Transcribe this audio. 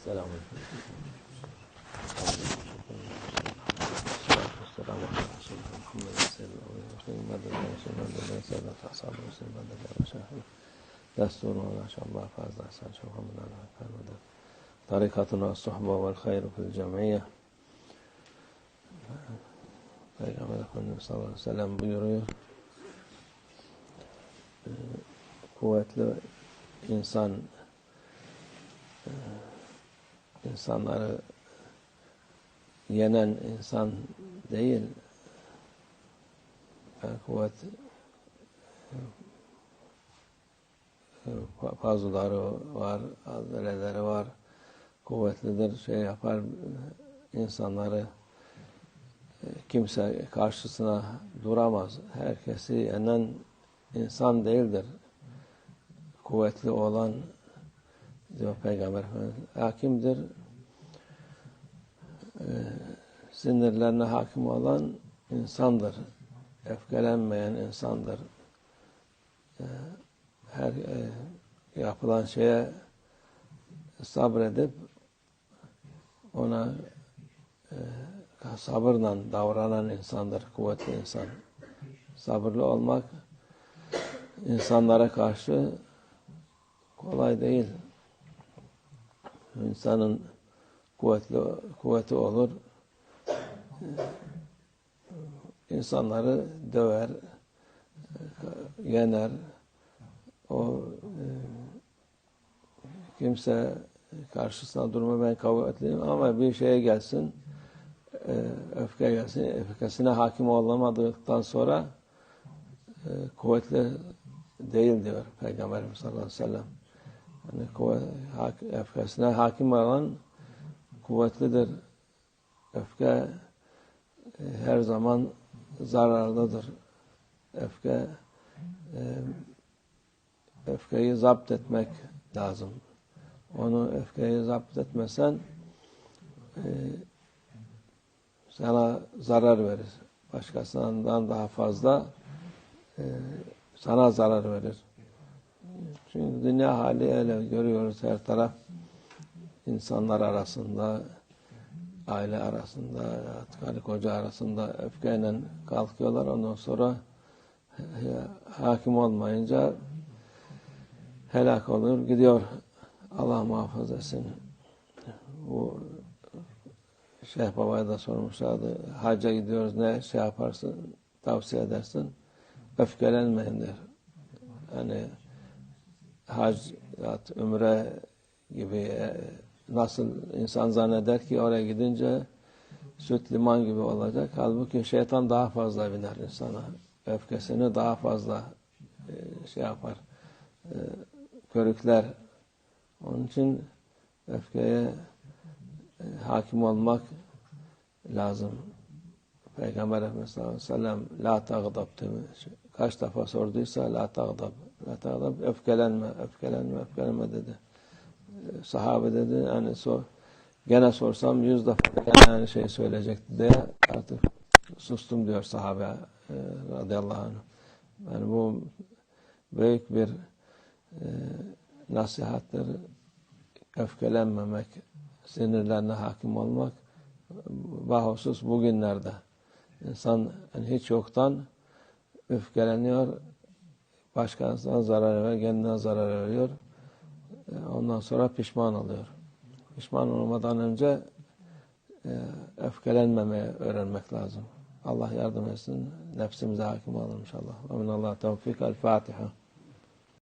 السلام عليكم ورحمة الله فاز أحسن شوفها من الأفعال طريقتنا الصحبة والخير في الجمعية Peygamber Efendimiz sallallahu aleyhi ve sellem buyuruyor. Kuvvetli insan insanları yenen insan değil yani kuvvet e, fazlaları var, azeleleri var, kuvvetlidir, şey yapar, insanları e, kimse karşısına duramaz. Herkesi yenen insan değildir. Kuvvetli olan diyor Peygamber Efendimiz hakimdir. E, sinirlerine hakim olan insandır. Öfkelenmeyen insandır. E, her e, yapılan şeye sabredip ona e, sabırla davranan insandır, kuvvetli insan. Sabırlı olmak insanlara karşı kolay değil. İnsanın kuvvetli kuvveti olur. İnsanları döver, yener. O e, kimse karşısına durma ben kuvvetliyim ama bir şeye gelsin e, öfke gelsin, öfkesine hakim olamadıktan sonra e, kuvvetli değil diyor Peygamberimiz sallallahu aleyhi ve sellem. Yani kuvvet, öfkesine hakim olan kuvvetlidir. Öfke her zaman zararlıdır. Öfke e, öfkeyi zapt etmek lazım. Onu öfkeyi zapt etmesen e, sana zarar verir. Başkasından daha fazla e, sana zarar verir. Çünkü dünya hali öyle görüyoruz her taraf. insanlar arasında, aile arasında, karı koca arasında öfkeyle kalkıyorlar. Ondan sonra hakim olmayınca helak olur, gidiyor. Allah muhafaza etsin. Bu Şeyh Baba'ya da sormuşlardı. Hacca gidiyoruz ne şey yaparsın, tavsiye edersin. Öfkelenmeyin der. Yani hac, ümre gibi nasıl insan zanneder ki oraya gidince süt liman gibi olacak. Halbuki şeytan daha fazla biner insana. Öfkesini daha fazla şey yapar. Körükler. Onun için öfkeye hakim olmak lazım. Peygamber Efendimiz sallallahu aleyhi ve sellem la tağdab kaç defa sorduysa la tağdab la tağdab öfkelenme öfkelenme öfkelenme dedi. Sahabe dedi yani sor gene sorsam yüz defa yani şey söyleyecekti diye artık sustum diyor sahabe e, radıyallahu anh. Yani bu büyük bir e, nasihattir. Öfkelenmemek, sinirlerine hakim olmak bahusus bugünlerde. İnsan yani hiç yoktan öfkeleniyor, başkasına zarar veriyor, kendine zarar veriyor. Ondan sonra pişman oluyor. Pişman olmadan önce öfkelenmemeye öğrenmek lazım. Allah yardım etsin. Nefsimize hakim olalım inşallah. Amin Allah tevfik. El Fatiha.